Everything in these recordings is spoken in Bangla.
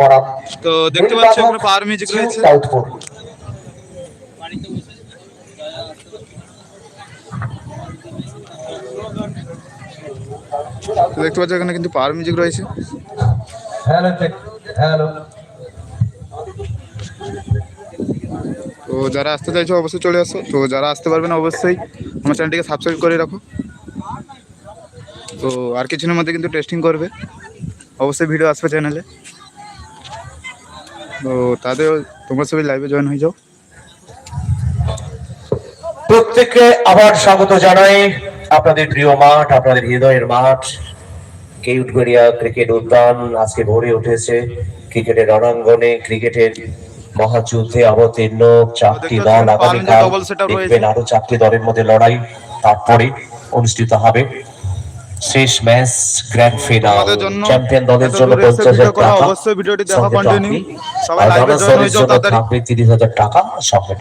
বনাম তো দেখতে পাচ্ছি ওখানে পাওয়ার মিউজিক রয়েছে। দেখতে পাচ্ছি এখানে কিন্তু পাওয়ার মিউজিক রয়েছে। তো যারা আসতে চাইছো অবশ্যই চলে আসো। তো যারা আসতে পারবে না অবশ্যই আমার চ্যানেলটিকে সাবস্ক্রাইব করে রাখো। তো আর কিছুদিনের মধ্যে কিন্তু টেস্টিং করবে। অবশ্যই ভিডিও আসবে চ্যানেলে তো তাদের তোমরা সবাই লাইভে জয়েন হয়ে যাও। প্রত্যেককে আবার স্বাগত জানাই। আপনাদের প্রিয় মাঠ আপনাদের হৃদয়ের মাঠ কেউটগড়িয়া ক্রিকেট উদ্যান আজকে ভরে উঠেছে। ক্রিকেটের রণাঙ্গনে ক্রিকেটের মহাযুদ্ধে অবতীর্ণ চারটি দল আগামীকাল। দেখবেন আরও চারটি দলের মধ্যে লড়াই তারপরে অনুষ্ঠিত হবে। শেষ ম্যাচ গ্র্যান্ড ফিনাল চ্যাম্পিয়ন দলের জন্য পঞ্চাশ হাজার টাকা। অবশ্যই ভিডিওটি দেখা। ট্রফি। সবাই হয়ে যাও থাকবে তিরিশ হাজার টাকা সঙ্গে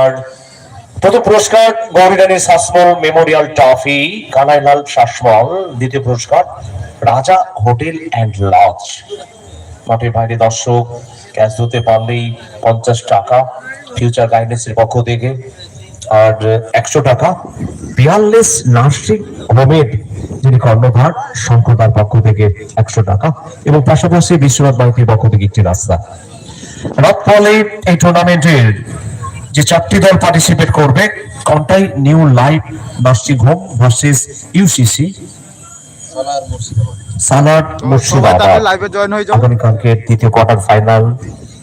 আর প্রথম পুরস্কার গৌরীরানী শাসমল মেমোরিয়াল ট্রফি কানাইলাল শাসমল দ্বিতীয় পুরস্কার রাজা হোটেল অ্যান্ড লজ। মাঠের বাইরে দর্শক ক্যাশ ধরতে পারলেই পঞ্চাশ টাকা ফিউচার গাইডেন্সের পক্ষ থেকে। আর একশো টাকা পিয়ারলেস নার্সিং হোমের যিনি কর্ণধার শঙ্করদার পক্ষ থেকে একশো টাকা এবং পাশাপাশি বিশ্বনাথ বাড়িটির পক্ষ থেকে একটি রাস্তা। রথফলে এই টুর্নামেন্টের যে চারটি দল পার্টিসিপেট করবে কোনটাই? New life nursing home versus UCC Salar Murshidabad join হয়ে যাও আগামীকালকে তৃতীয় কোয়ার্টার ফাইনাল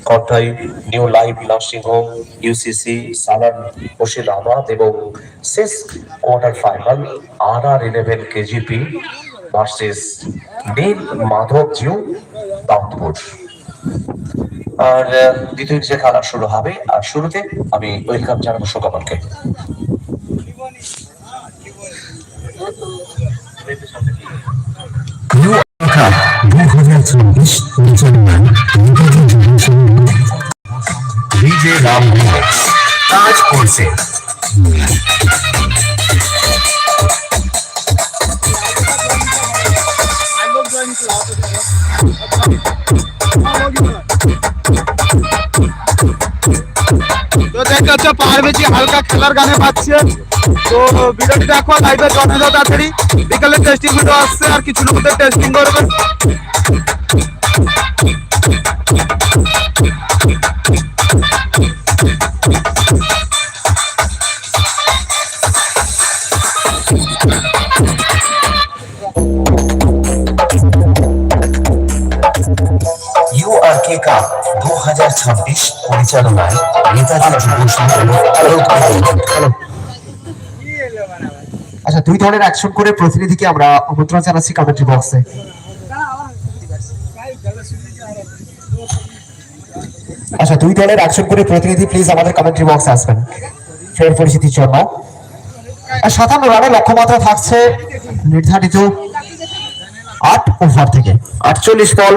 কোনটাই new life nursing home UCC Salar Murshidabad এবং শেষ quarter final R R eleven KGP versus Nil Madhab Jiu Daudpur. আর দ্বিতীয় যে খেলা শুরু হবে, আর শুরুতে আমি ওয়েলকাম জানাব শোকাবনকে New Cup 2024 পরিচালনায় নেতাজি যুব সংঘ ডিজে রাম কাজ করছে। তো দেখতে হচ্ছে পাহাড় বেশি হালকা খেলার গানে পাচ্ছে তো ভিডিওটি দেখো লাইভে জয়েন হয়ে যাও তাড়াতাড়ি বিকালে টেস্টিং ভিডিও আসছে, আর কিছুর মধ্যে টেস্টিং করবে। ইউআরকে কাপ দু হাজার ছাব্বিশ পরিচালনায় নেতাজি যুব সংঘ আচ্ছা দুই দলের অ্যাকশন করে প্রতিনিধিকে আমরা আমন্ত্রণ জানাচ্ছি কমেন্ট্রি বক্সে আচ্ছা দুই দলের অ্যাকশন করে প্রতিনিধি প্লিজ আমাদের কমেন্ট্রি বক্সে আসবেন। ফের পরিস্থিতির জন্য। আর সাতান্ন রানের লক্ষ্যমাত্রা থাকছে নির্ধারিত আট ওভার থেকে। আটচল্লিশ বল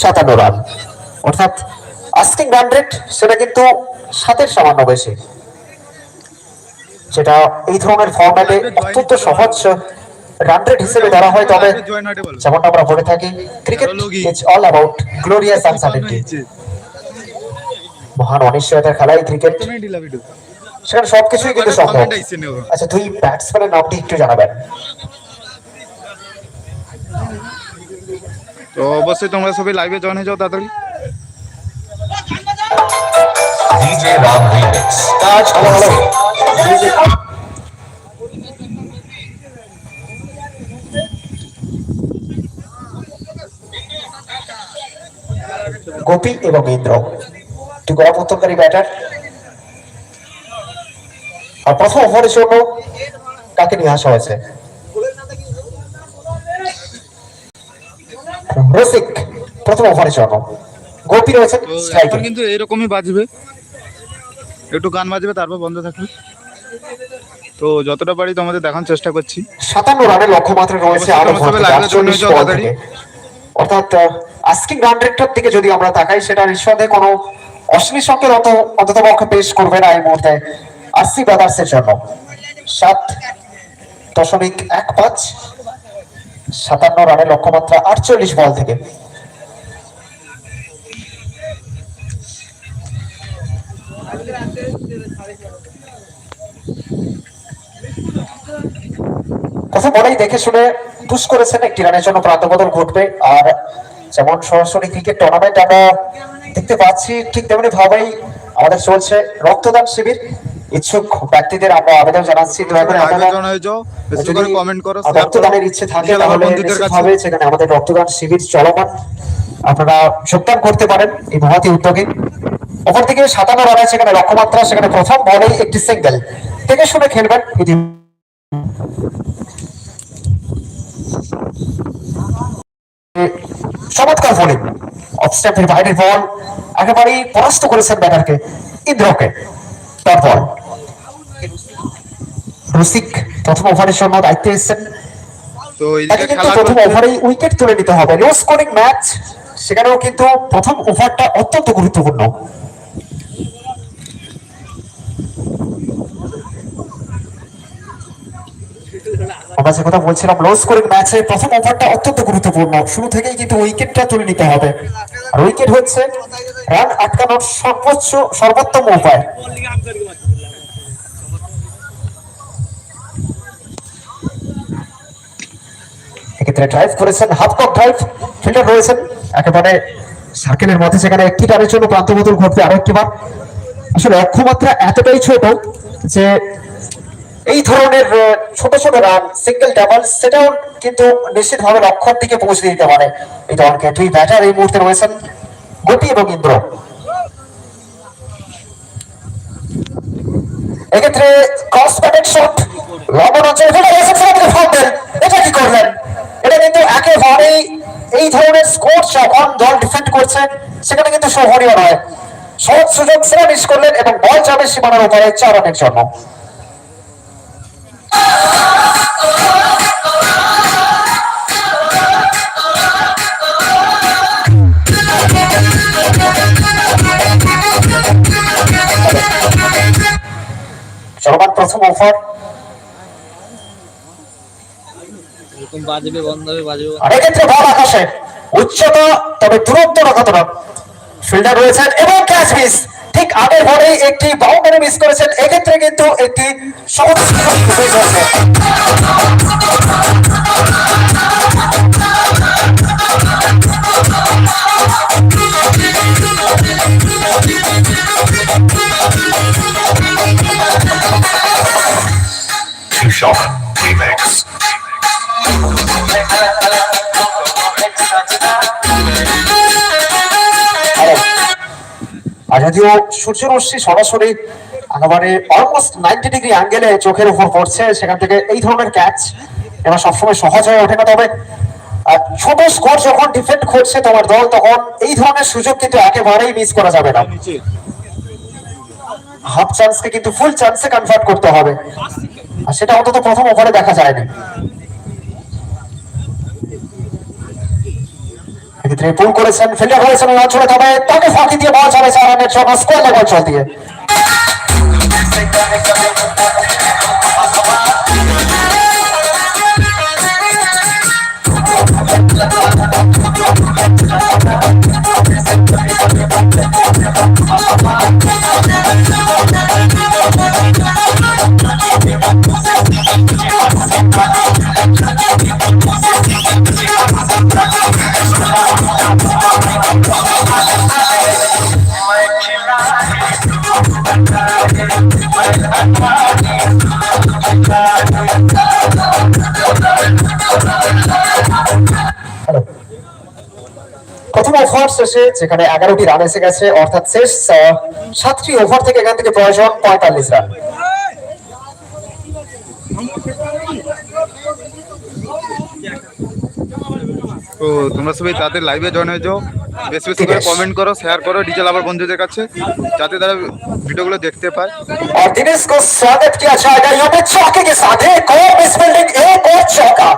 সাতান্ন রান। অর্থাৎ আস্কিং রেট সেটা কিন্তু সাতের সামান্য বেশি যেটা এই ধরনের ফর্ম্যাটে অত্যন্ত সহজ রান রেট হিসেবে ধরা হয় তবে যেমনটা আমরা বলে থাকি cricket is all about glorious uncertainty মহান অনিশ্চয়তার খেলাই ক্রিকেট সেখানে সবকিছুই কিন্তু সম্ভব আচ্ছা দুই ব্যাটসম্যানের নামটি একটু জানাবেন। তো অবশ্যই তোমরা সবাই লাইভে জয়েন হয়ে যাও তাড়াতাড়ি। কাজ হ্যালো হ্যালো গোপী এবং ইন্দ্র একটি গোলাপত্তনকারী ব্যাটার। আর প্রথম ওভারের জন্য কাকে নিয়ে আসা হয়েছে? রসিক প্রথম ওভারের জন্য। গোপী রয়েছেন তো স্ট্রাইকে কিন্তু এরকমই বাজবে। একটু গান বাজবে তারপর বন্ধ থাকবে। তো যতটা পারি তোমাদের দেখানোর চেষ্টা করছি। সাতান্ন রানের লক্ষ্যমাত্রা রয়েছে আরও যাও বল। থেকে। অর্থাৎ আস্কিং রান রেটটার দিকে যদি আমরা তাকাই সেটা নিঃসন্দেহে কোনো অশ্বিনী সংকেত অত অন্তত পক্ষে পেশ করবে না এই মুহূর্তে আরসি ব্রাদার্সের জন্য। সাত দশমিক এক পাঁচ সাতান্ন রানের লক্ষ্যমাত্রা আটচল্লিশ বল থেকে। কথা বলেই দেখে শুনে পুশ করেছেন একটি রানের জন্য প্রান্ত বদল ঘটবে। আর যেমন সরাসরি ক্রিকেট টুর্নামেন্ট আমরা দেখতে পাচ্ছি ঠিক তেমনি ভাবেই আমাদের চলছে রক্তদান শিবির। ইচ্ছুক ব্যক্তিদের আমরা আবেদন জানাচ্ছি। রক্তদানের ইচ্ছে থাকে তাহলে সেখানে আমাদের রক্তদান শিবির চলমান। আপনারা যোগদান করতে পারেন এই মহাতি উদ্যোগে। অপর দিকে সাতান্ন রানে সেখানে লক্ষ্যমাত্রা সেখানে প্রথম বলেই একটি সিঙ্গেল থেকে শুনে খেলবেন চমৎকার বোলিং অফ বাইরের বল একেবারেই পরাস্ত করেছেন ব্যাটারকে ইন্দ্রকে। বল। রসিক প্রথম ওভারের জন্য দায়িত্বে এসেছেন। তাকে কিন্তু প্রথম ওভারেই উইকেট তুলে নিতে হবে। লো স্কোরিং ম্যাচ সেখানেও কিন্তু প্রথম ওভারটা অত্যন্ত গুরুত্বপূর্ণ। আমরা যে কথা বলছিলাম। লো স্কোরিং ম্যাচে প্রথম ওভারটা অত্যন্ত গুরুত্বপূর্ণ। শুরু থেকেই কিন্তু উইকেটটা তুলে নিতে হবে। আর উইকেট হচ্ছে রান আটকানোর সর্বোচ্চ, সর্বোত্তম উপায়। এক্ষেত্রে ড্রাইভ করেছেন হাফ কক ড্রাইভ ফিল্ডার রয়েছেন। একেবারে সার্কেলের মধ্যে সেখানে একটি রানের জন্য প্রান্ত বদল ঘটবে আরও আসলে লক্ষ্যমাত্রা এতটাই ছোট যে এই ধরনের ছোট ছোট রান সিঙ্গেল ডাবল সেটাও কিন্তু নিশ্চিতভাবে লক্ষ্যের দিকে পৌঁছে দিতে পারে। এই দলকে দুই ব্যাটার এই মুহূর্তে রয়েছেন গোপী এবং ইন্দ্র। এক্ষেত্রে ক্রস প্যাটেড শট লবণ অঞ্চলে এটা কি করলেন? এটা কিন্তু একেবারেই এই ধরনের স্কোর যখন দল ডিফেন্ড করছে। সেখানে কিন্তু শোভনীয় নয়। সহজ সুযোগ সেরা মিস করলেন এবং বল যাবে সীমানার উপরে চার রানের জন্য। চলমান প্রথম এরকম বাজবে বন্ধ হবে বাজবে। আর এক্ষেত্রে বল আকাশে। উচ্চতা তবে দূরত্ব কতটা ফিল্ডার রয়েছেন এবং ক্যাচ মিস ঠিক আগের বলেই একটি বাউন্ডারি মিস করেছেন এক্ষেত্রে কিন্তু একটি Two Remix. যদিও সূর্য রশ্মি সরাসরি একেবারে অলমোস্ট নাইনটি ডিগ্রি অ্যাঙ্গেলে চোখের উপর পড়ছে, সেখান থেকে এই ধরনের ক্যাচ এবার সবসময় সহজ হয়ে ওঠে না। তবে ছোট স্কোর যখন ডিফেন্ড করছে তোমার দল, তখন এই ধরনের সুযোগ কিন্তু একেবারেই মিস করা যাবে না। হাফ চান্সকে কিন্তু ফুল চান্সে কনভার্ট করতে হবে। আর সেটা অন্তত প্রথম ওভারে দেখা যায়নি। এক্ষেত্রে পুল করেছেন ফিল্ডার হয়েছেন অঞ্চলে তবে তাকে ফাঁকি দিয়ে বল যাবে চার রানের জন্য স্কোর লেভেল চল ওভার শেষে যেখানে এগারোটি রান এসে গেছে অর্থাৎ শেষ আহ, সাতটি ওভার থেকে এখান থেকে প্রয়োজন পঁয়তাল্লিশ রান তো তোমরা সবাই তাদের লাইভে জয়েন হয়ে যাও বেশি বেশি করে কমেন্ট করো শেয়ার করো ডিটেল আবার বন্ধুদের কাছে যাতে তারা ভিডিওগুলো দেখতে পায় और दिनेश को स्वागत किया जाएगा यहाँ पे चौके के साथ एक और मिस फील्डिंग एक और चौका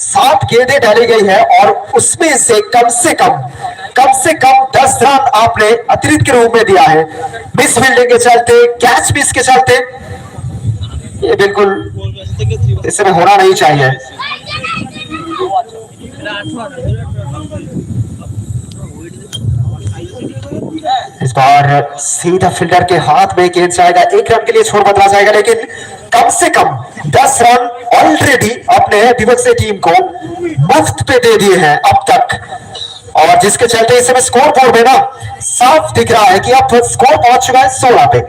सात गेंदें डाली गई है और उसमें से कम से कम कम से कम दस रन आपने अतिरिक्त के रूप में दिया है। मिस फील्डिंग के चलते, कैच मिस के चलते, ये बिल्कुल इसमें होना नहीं चाहिए। इस बार सीधा फील्डर के हाथ में गेंद जाएगा। एक रन के लिए छोड़ बदला जाएगा, लेकिन कम से कम दस रन ऑलरेडी अपने विपक्ष टीम को मुफ़्त पे दे दिए हैं अब तक। और जिसके चलते इस समय स्कोर बोर्ड में ना साफ़ दिख रहा है कि अब स्कोर पहुँच चुका है सोलह पे।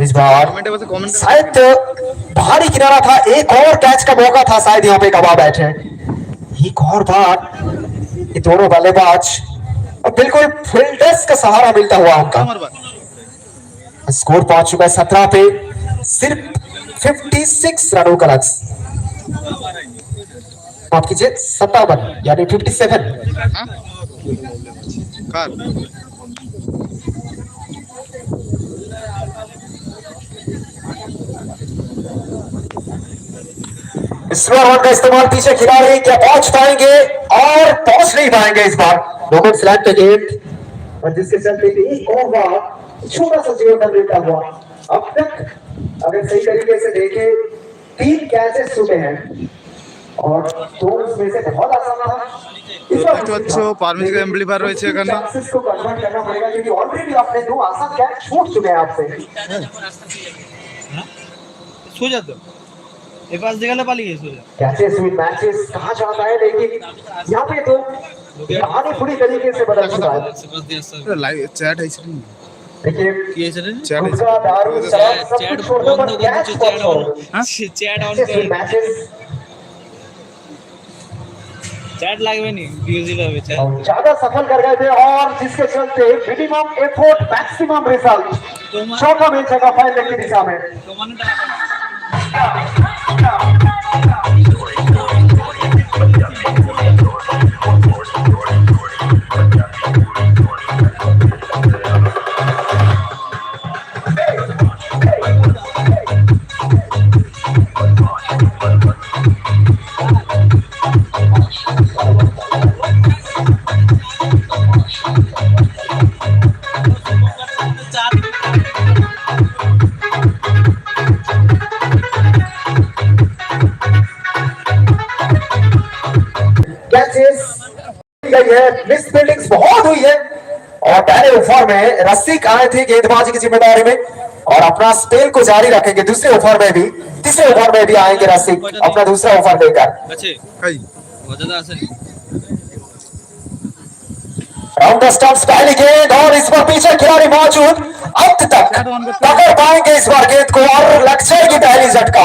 इस बार शायद भारी किनारा था एक और कैच का मौका था शायद यहाँ पे गवा बैठे। एक और बार ये दोनों बल्लेबाज और बिल्कुल फील्डर्स का सहारा मिलता हुआ उनका। स्कोर पहुँच चुका है सत्रह पे सिर्फ़ 56 रनों का लक्ष्य। माफ़ कीजिए सत्तावन यानी 57 सेवन स्लो रन का इस्तेमाल पीछे खिलाड़ी क्या पहुंच पाएंगे और पहुंच नहीं पाएंगे इस बार मोहम्मद सलाम पे गेंद और जिसके चलते एक और बार छोटा सा जीवन का मिलता हुआ अब तक अगर सही तरीके से देखें तीन कैचेस छूटे हैं और दो उसमें से बहुत आसान था इस बार দেখতে পাচ্ছ পারমিশন এমপ্লিফায়ার রয়েছে এখানে चांसेस को कन्वर्ट करना पड़ेगा क्योंकि ऑलरेडी आपने दो आसान कैच छूट चुके हैं आपसे সোজা তো ये पास दिखला पाली है सूर्य कैसे स्वीट मैचेस कहा जाता है लेकिन यहाँ पे तो कहानी पूरी तरीके से बदल चुका है। लाइव चैट है इसलिए। देखिए चैट दारू सब चैट छोड़कर बस catch chat on chat on कर मैचेस चैट लगे नहीं न्यूजीलैंड में चैट ज़्यादा सफल कर गए थे और जिसके चलते मिनिमम एफर्ट मैक्सिमम रिज़ल्ट छोटा मैच का फाइनल की दिशा में। তোমার টাকা पहले ओवर में रस्सी आए थे गेंदबाजी की ज़िम्मेदारी में और अपना स्पेल को जारी रखेंगे दूसरे ओवर में भी तीसरे ओवर में भी आएँगे रस्सी अपना दूसरा ओवर देकर राउंड पहली गेंद और इस बार पीछे खिलाड़ी मौजूद। अंत तक पकड़ पाएँगे इस बार गेंद को और लक्ष्य की पहली झटका।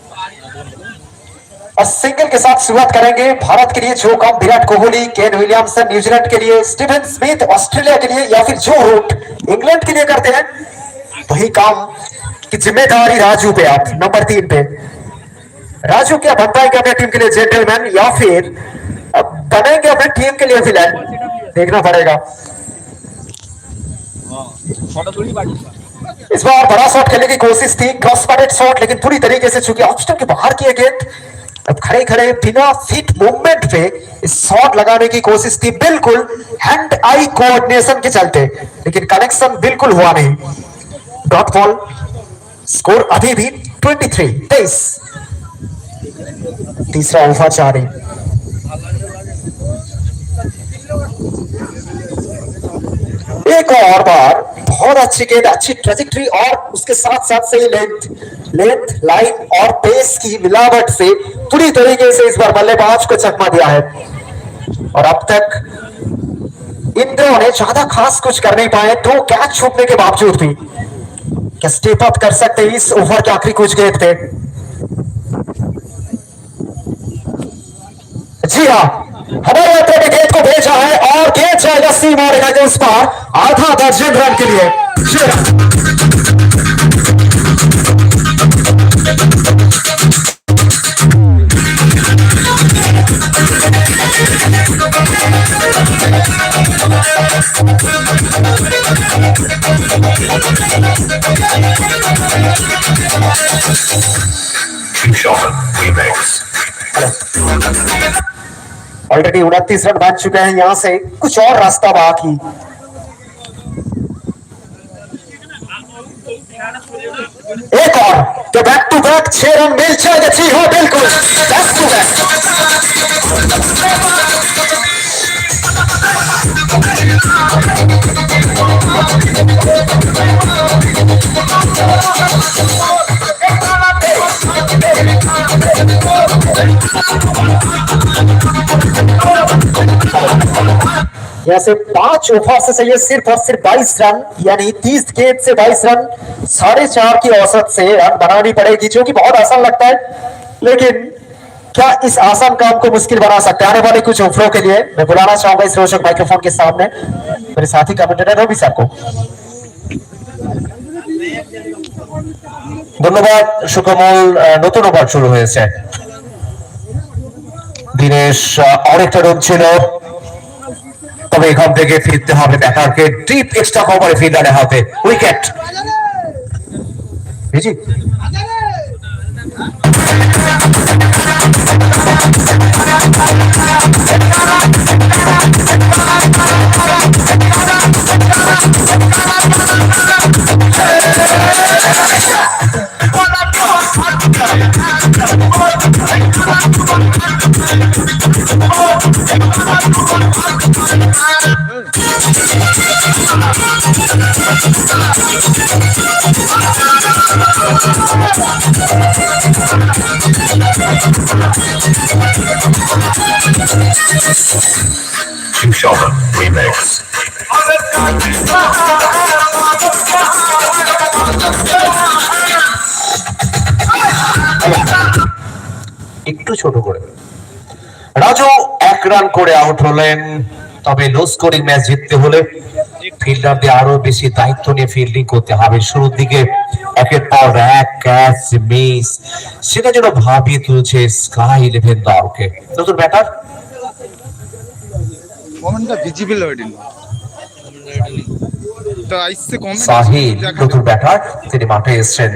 और सिंगल के साथ शुरुआत करेंगे। भारत के लिए जो काम Virat Kohli, Kane Williamson, New Zealand के लिए, स्टीवन स्मिथ, ऑस्ट्रेलिया के लिए, या फिर जो रूट इंग्लैंड के लिए करते हैं, वही काम की ज़िम्मेदारी राजू पे आप, नंबर तीन पे। राजू क्या बन पाएँगे अपने टीम के लिए जेंटलमैन या फिर बनेंगे अपनी टीम के लिए फ़िलहाल देखना पड़ेगा। इस बार बड़ा शॉट खेलने की कोशिश थी क्रॉस शॉट लेकिन पूरी तरीके से चूँकि ऑप्शन के बाहर किए गेंद अब खड़े खड़े बिना फिट मूवमेंट पे शॉट लगाने की कोशिश थी बिल्कुल हैंड आई कोऑर्डिनेशन के चलते, लेकिन कनेक्शन बिल्कुल हुआ नहीं। डॉट बॉल स्कोर अभी भी 23 तेईस। तीसरा ओवर जारी एक और बार, बहुत अच्छी गेंद अच्छी ट्रेजेक्टरी और उसके साथ साथ सही लेंथ लेंथ लाइन और पेस की मिलावट से पूरी तरीके से इस बार बल्लेबाज को चकमा दिया है। और अब तक इन दोनों ने ज़्यादा खास कुछ कर नहीं पाए, दो कैच छूटने के बावजूद भी। क्या स्टेप अप कर सकते इस ओवर के आखिरी कुछ गेंद पे? जी हाँ हमारे यात्रा ने गेंद को भेजा है और गेंद जाएगा सी मारेगा जो उस पर आधा दर्जन रन के लिए। ऑलरेडी उनतीस रन बन चुके हैं, यहाँ से कुछ और रास्ता बाकी। एक और तो बैक टू बैक छह रन मिल जाएगा। जी हाँ बिल्कुल। बैक टू बैक से पाँच ओवर से चाहिए सिर्फ़ और सिर्फ़ बाईस रन, यानी तीस गेंद से बाईस रन, साढ़े चार की औसत से रन बनानी पड़ेगी, जो कि बहुत आसान लगता है। लेकिन क्या इस आसान काम को मुश्किल बना सकते हैं? आने वाले कुछ ओवरों के लिए मैं बुलाना चाहूँगा इस रोचक माइक्रोफोन के सामने। मेरे साथी कमेंटेटर रवि सर को। ধন্যবাদ, সুকমল। নতুন ওভার শুরু হয়েছে। দিনেশ অনেকটা রোগ ছিল। তবে এখান থেকে ফিরতে হবে ব্যাটারকে ডিপ এক্সট্রা কভারে ফিল্ডারে হাতে। Wicket Gracias. একটু ছোট করে। রাজু এক রান করে আউট হলেন। তবে লো স্কোরিং ম্যাচ জিততে হলে ফিল্ডারদের আরও বেশি দায়িত্ব নিয়ে ফিল্ডিং করতে হবে। শুরুর দিকে একের পর এক ক্যাচ মিস সেটা যেন ভাবিয়ে তুলছে স্কাই ইলেভেন দলকে। নতুন ব্যাটার সাহিল নতুন ব্যাটার তিনি মাঠে এসেছেন।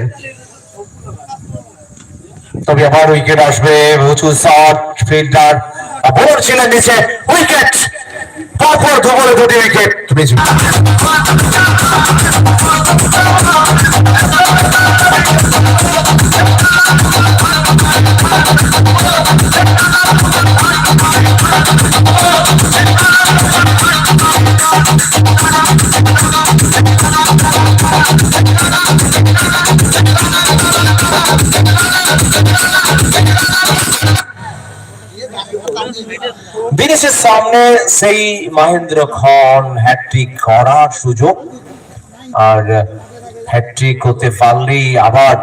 তবে আবার উইকেট আসবে উঁচু শট ফিল্ডার বোলার ছিলেন নিচে উইকেট পরপর ধবলে দুটি উইকেট তুমি দিনেশের সামনে সেই মহেন্দ্র খন হ্যাট্রিক করার সুযোগ। আর হ্যাট্রিক হতে পারলেই আবার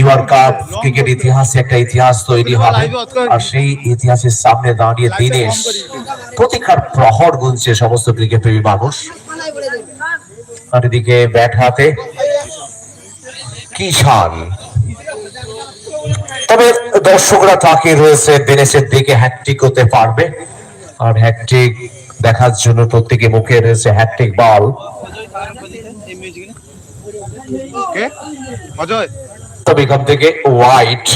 ইউর কাপ ক্রিকেট ইতিহাসে একটা ইতিহাস তৈরি হবে। আর সেই ইতিহাসের সামনে দাঁড়িয়ে দিনেশ প্রতীক্ষার প্রহর গুনছে সমস্ত ক্রিকেট প্রেমী মানুষ। আর এদিকে ব্যাট হাতে। কিষান তবে দর্শকরা তাকে রয়েছে দেনেশের দিকে হ্যাটট্রিক হতে পারবে। আর হ্যাটট্রিক দেখার জন্য প্রত্যেকে মুখে রয়েছে হ্যাটট্রিক বল তবে এখান থেকে হোয়াইট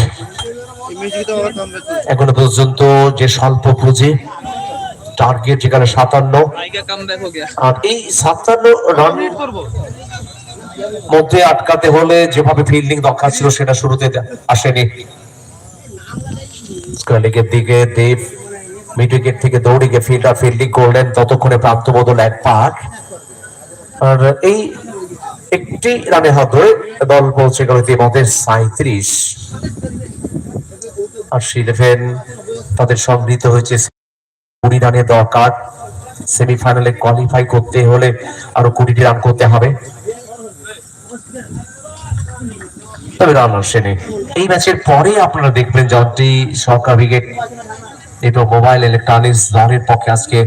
এখনও পর্যন্ত যে স্বল্প পুঁজি টার্গেট যেখানে সাতান্ন। আর এই সাতান্ন রান মধ্যে আটকাতে হলে যেভাবে ফিল্ডিং দরকার ছিল সেটা শুরুতে আসেনি। আসেনি স্কোয়ালিকের দিকে দেব মিড উইকেট থেকে দৌড়ে গিয়ে ফিল্ডার ফিল্ডিং করলেন ততক্ষণে প্রাপ্ত বদল এক পাক। আর এই একটি রানে হাতে দল পৌঁছে গেল ইতিমধ্যে সাঁত্রিশ আর ইলেভেন তাদের সংগৃহীত হয়েছে। কুড়ি রানের দরকার। সেমিফাইনালে কোয়ালিফাই করতে হলে আরও কুড়িটি রান করতে হবে। তবে রান আসেনি এই ম্যাচের পরে আপনারা দেখবেন যতটি সরকার উইকেট এবং মোবাইল ইলেকট্রনিক্স দলের পক্ষে আজকে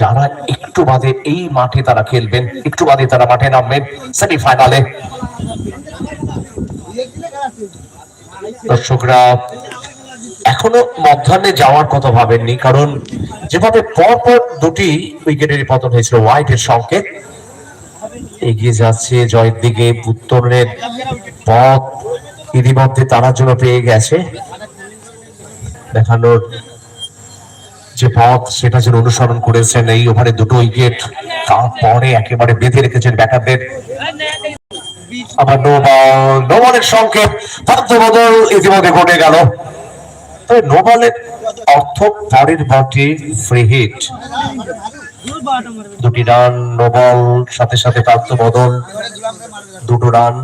যারা একটু বাদে এই মাঠে তারা খেলবেন, একটু বাদে তারা মাঠে নামবেন সেমিফাইনালে। দর্শকরা, এখনও মধ্যাহ্নে যাওয়ার কথা ভাবেননি, কারণ যেভাবে পরপর দুটি উইকেটের পতন হয়েছিল হোয়াইটের সংকেত এগিয়ে যাচ্ছে জয়ের দিকে। উত্তরের পথ ইতিমধ্যে তারার জন্য পেয়ে গেছে। দেখানোর যে পথ, সেটা যেন অনুসরণ করেছেন এই ওভারে দুটো উইকেট। তারপরে একেবারে বেঁধে রেখেছেন ব্যাটারদের। আবার নো বল, নো বলের প্রান্ত বদল ইতিমধ্যে ঘটে গেল। তবে নো বলের অর্থ পরের বলটি ফ্রি হিট। দুটি রান নো বল সাথে সাথে প্রাপ্ত বদল, দুটো রান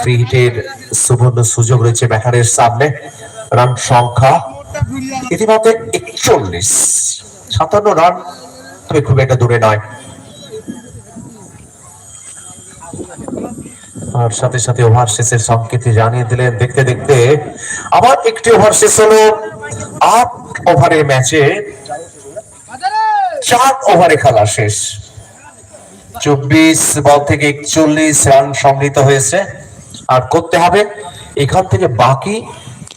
ফ্রি হিটের সুবর্ণ সুযোগ রয়েছে ব্যাটারের সামনে। রান সংখ্যা ইতিমধ্যে একচল্লিশ। সাতান্ন রান তবে খুব একটা দূরে নয়। আর সাথে সাথে ওভার শেষের সংকেতে জানিয়ে দিলেন, দেখতে দেখতে আবার একটি ওভার শেষ হলো। আট ওভারের ম্যাচে চার ওভারে খেলা শেষ। চব্বিশ বল থেকে একচল্লিশ রান সংগৃহীত হয়েছে। আর করতে হবে, এখান থেকে বাকি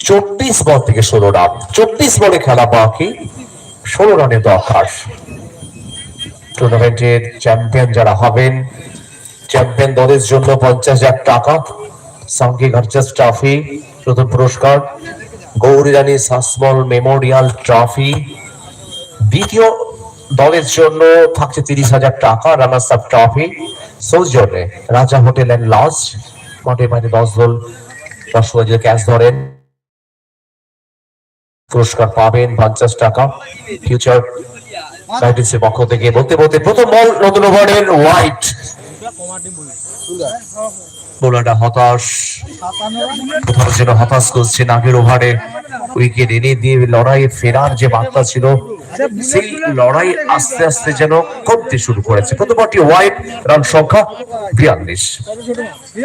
চব্বিশ বল থেকে ষোলো রান। চব্বিশ বলে খেলা বাকি, ষোলো রানে দরকার। টুর্নামেন্টের চ্যাম্পিয়ন যারা হবেন চ্যাম্পিয়ন দলের জন্য পঞ্চাশ হাজার টাকা, সঙ্গে গার্জাস ট্রফি প্রথম পুরস্কার, গৌরী রানী সাসমল মেমোরিয়াল ট্রফি দ্বিতীয় দলের জন্য থাকছে তিরিশ হাজার টাকা রানার্স আপ ট্রফি সৌজন্যে রাজা হোটেল অ্যান্ড লজ মাঠে মাঠে দশ দল হাজার ক্যাশ ধরেন, পুরস্কার পাবেন, পঞ্চাশ টাকা। ফিউচার নাইটিসের পক্ষ থেকে বলতে বলতে প্রথম বল নতুন ওভারের হোয়াইট বোলারটা হতাশ। কোথাও যেন হতাশ করছেন আগের ওভারে উইকেট এনে দিয়ে লড়াইয়ে ফেরার যে বার্তা ছিল সেই লড়াই আস্তে আস্তে যেন কমতে শুরু করেছে। প্রথম বলটি হোয়াইট রান সংখ্যা বিয়াল্লিশ।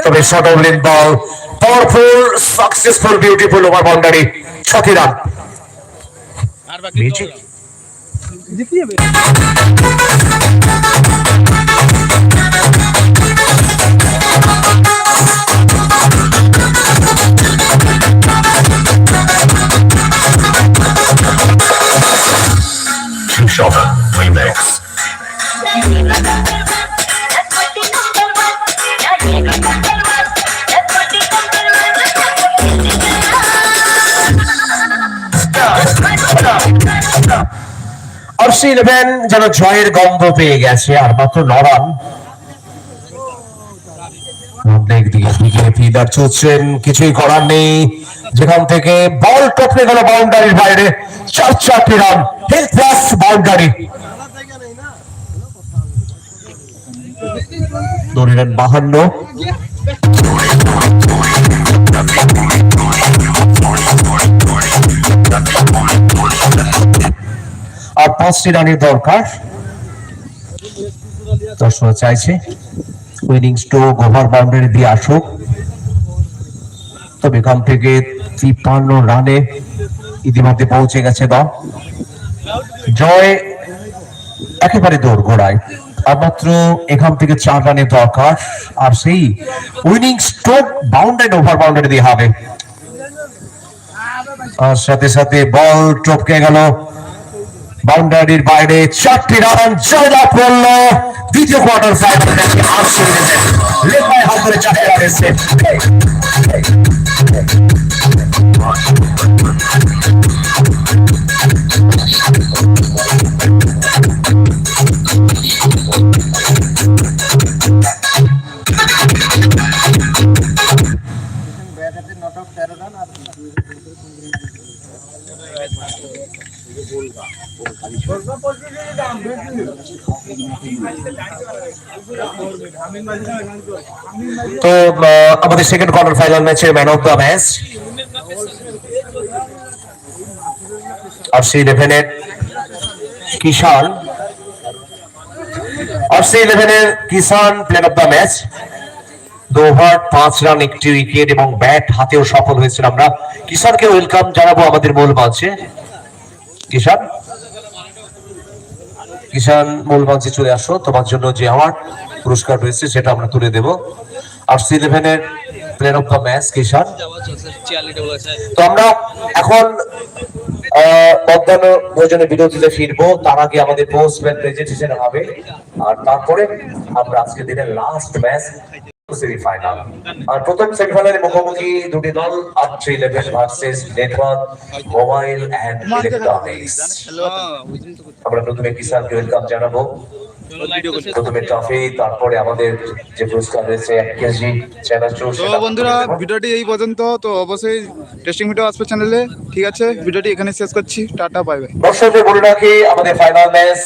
তবে short of length ball powerful successful beautiful over boundary ছটি রান মিউজিক। অর্শি ইলেভেন যেন জয়ের গন্ধ পেয়ে গেছে, আর মাত্র চলছেন, কিছুই করার নেই। যেখান থেকে বল টপকে গেল বাউন্ডারির বাইরে, চার চারটি রান বাউন্ডারি। ধরে বাহান্ন। পাঁচটি রানের দরকার। দর্শক চাইছে উইনিং স্ট্রোক ওভার বাউন্ডারি দিয়ে আসুক। তবে এখান থেকে তিপ্পান্ন রানে ইতিমধ্যে পৌঁছে গেছে দল। জয় একেবারে দৌড় ঘোড়ায় আর এখান থেকে চার রানের দরকার। আর সেই winning stroke boundary, over boundary দিয়ে হবে। আর সাথে সাথে বল টপকে গেল। বাউন্ডারির বাইরে চারটি রান জয়লাভ করল। দ্বিতীয় কোয়ার্টার ফাইনাল ম্যাচে আসছে লেখায় হাত ধরে চারটি রান এসছে। কোয়ার্টার ফাইনাল ম্যাচে man of the match R C ইলেভেনের কিষান আর সি ইলেভেনের Kishan player of the match দু পাঁচ রান একটি উইকেট এবং ব্যাট হাতেও সফল হয়েছিল আমরা। কিষানকে ওয়েলকাম জানাব আমাদের মূল মঞ্চে। কিষান কিষান মূল মঞ্চে চলে আসো। তোমার জন্য যে আমার পুরস্কার রয়েছে সেটা আমরা তুলে দেব। আর সি ইলেভেনের player of the match Kishan তো আমরা এখন মধ্যাহ্ন ভোজনে বিরতিতে ফিরবো। তার আগে আমাদের পোস্ট ম্যাচ প্রেজেন্টেশন হবে। আর তারপরে আমরা আজকে দিনের লাস্ট ম্যাচ সেমিফাইনাল আর প্রথম সেমিফাইনালে মুখোমুখি দুটি দল আর্ট্রি eleven versus network mobile and electronics আমরা প্রথমে কিষানকে ওয়েলকাম জানাব। প্রথমে ট্রফি তারপরে আমাদের যে পুরস্কার রয়েছে এক কেজি তো বন্ধুরা ভিডিওটি এই পর্যন্ত। তো অবশ্যই টেস্টিং ভিডিও আসবে চ্যানেলে ঠিক আছে ভিডিওটি এখানে শেষ করছি। টাটা বাই বাই দর্শকদের বলে রাখি আমাদের ফাইনাল ম্যাচ